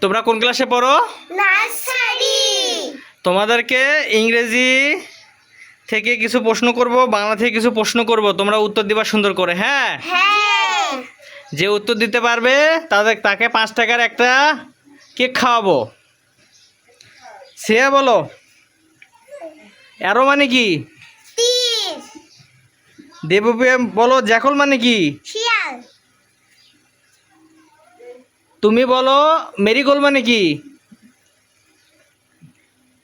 তোমরা কোন ক্লাসে পড়ো? তোমাদেরকে ইংরেজি থেকে কিছু প্রশ্ন করব বাংলা থেকে কিছু প্রশ্ন করব তোমরা উত্তর দিবা সুন্দর করে হ্যাঁ? হ্যাঁ। যে উত্তর দিতে পারবে তাদের তাকে পাঁচ টাকার একটা কেক খাওয়াবো। শ্রেয়া বলো। অ্যারো মানে কি? দেবপ্রিয়া বলো জ্যাকল মানে কি? শিয়াল। তুমি বলো মেরিগোল মানে কি?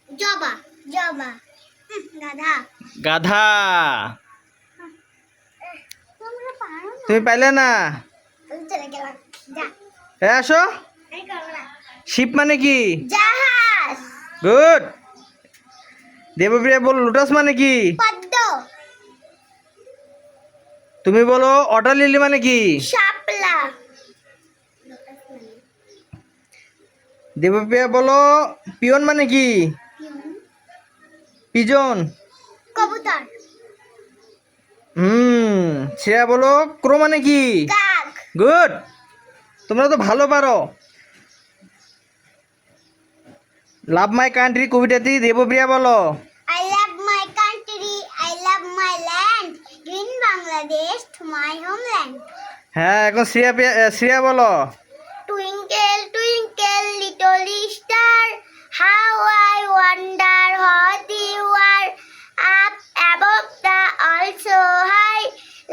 জবা জবা। গাধা। তুমি পাইলে না? আসো। শিপ মানে কি? গুড। দেবপ্রিয়া বলো লোটাস মানে কি? তুমি বলো অটার লিলি মানে কি? দেবপ্রিয়া বলো। পিয়ন মানে কি? পিজন। কবুতর। হুম শ্রেয়া বলো। ক্রো মানে কি? গুড। তোমরা তো ভালো পারো। লাভ মাই কান্ট্রি কবিতাটি দেবপ্রিয়া বলো। I love my country, I love my land. Green Bangladesh to my homeland. হ্যাঁ এখন শ্রেয়া শ্রেয়া বলো।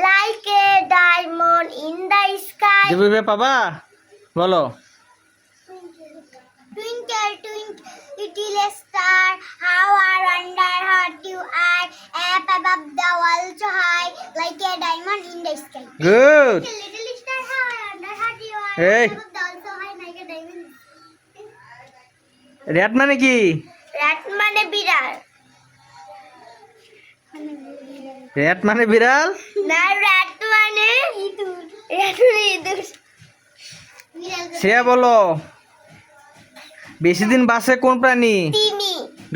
Like a diamond in the sky. Debapriya পাবা বলো Twinkle, twinkle, little star, how I wonder what you are up above the world so high, like a diamond in the sky. Good Little star, how I wonder what you are Hey. up above the world so high, like a diamond. Rat মানে কি rat মানে বিড়াল rat মানে বিড়াল না rat মানে ইঁদুর rat মানে ইঁদুর শ্রেয়া বলো বেশি দিন বাসে কোন প্রাণী?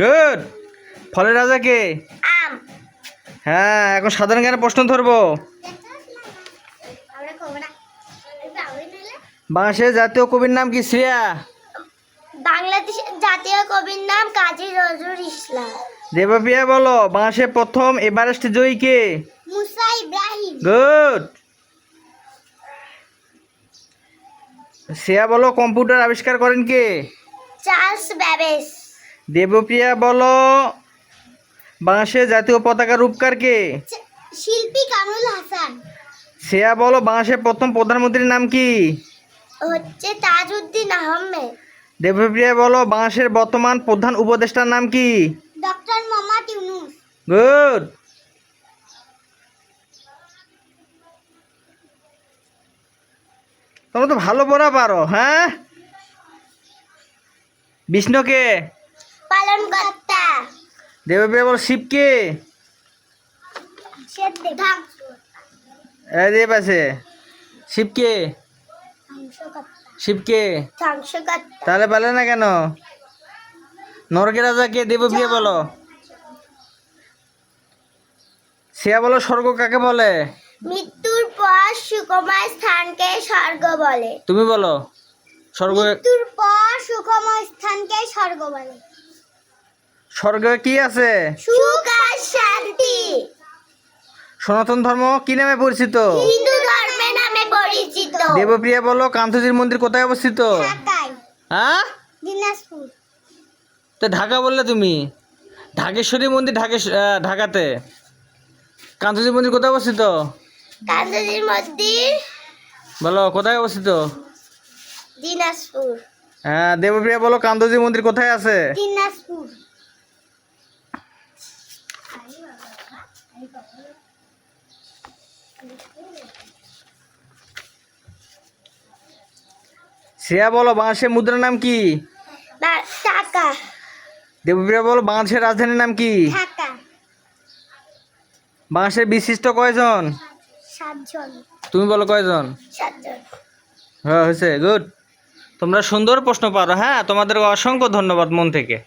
গুড ফলের রাজা কে? আম। হ্যাঁ এখন সাধারণ জ্ঞানের প্রশ্ন ধরবো। বাংলাদেশের জাতীয় কবির নাম কি শ্রেয়া? বাংলাদেশের জাতীয় কবির নাম কাজী নজরুল ইসলাম। দেবপ্রিয়া বলো বাংলাদেশের প্রথম এভারেস্ট জয়ী কে? মুসা ইব্রাহিম। গুড। শ্রেয়া বলো কম্পিউটার আবিষ্কার করেন কে? Charles Babbage. দেবপ্রিয়া বলো বাংলাদেশের জাতীয় পতাকা রূপকার কে? শিল্পী কামরুল হাসান। শ্রেয়া বলো বাংলাদেশের প্রথম প্রধানমন্ত্রীর নাম কি? হচ্ছে তাজউদ্দিন আহমেদ। দেবপ্রিয়া বলো বাংলাদেশের বর্তমান প্রধান উপদেষ্টার নাম কি? ডক্টর মোহাম্মদ ইউনুস। গুড। তোমরা তো ভালো পড়া পারো হ্যাঁ? বিষ্ণুকে? পালনকর্তা। দেবপ্রিয়া বলো শিবকে? দেব। আছে শিবকে? শিবকে? তাহলে পারলে না কেন? নরকের রাজাকে দেবপ্রিয়া বলো। শ্রেয়া বলো স্বর্গ কাকে বলে? মৃত্যুর পর সুকময় স্থানকে স্বর্গ বলে। তুমি বলো স্বর্গ মৃত্যুর পর সুখময় স্থানকে স্বর্গ বলে। স্বর্গে কি আছে? সুখ আর শান্তি। সনাতন ধর্ম কি নামে পরিচিত? হিন্দু নামে পরিচিত দেবপ্রিয়া বলো কান্তজির মন্দির কোথায় অবস্থিত? হ্যাঁ? দিনাজপুর। তো ঢাকা বললে তুমি? ঢাকেশ্বরী মন্দির ঢাকে ঢাকাতে। কান্তজির মন্দির কোথায় অবস্থিত? মন্দির। বলো কোথায় অবস্থিত? দিনাজপুর। হ্যাঁ দেবপ্রিয়া বলো কান্তজির মন্দির কোথায় আছে? দিনাজপুর। শ্রেয়া বলো বাংলাদেশের মুদ্রার নাম কি? টাকা। দেবপ্রিয়া বলো বাংলাদেশের রাজধানীর নাম কি? ঢাকা। বাংলাদেশের বিশিষ্ট কয়জন? সাতজন। তুমি বলো কয়জন? সাতজন। হ্যাঁ হয়েছে গুড তোমরা সুন্দর প্রশ্ন পারো হ্যাঁ? তোমাদের অসংখ্য ধন্যবাদ মন থেকে।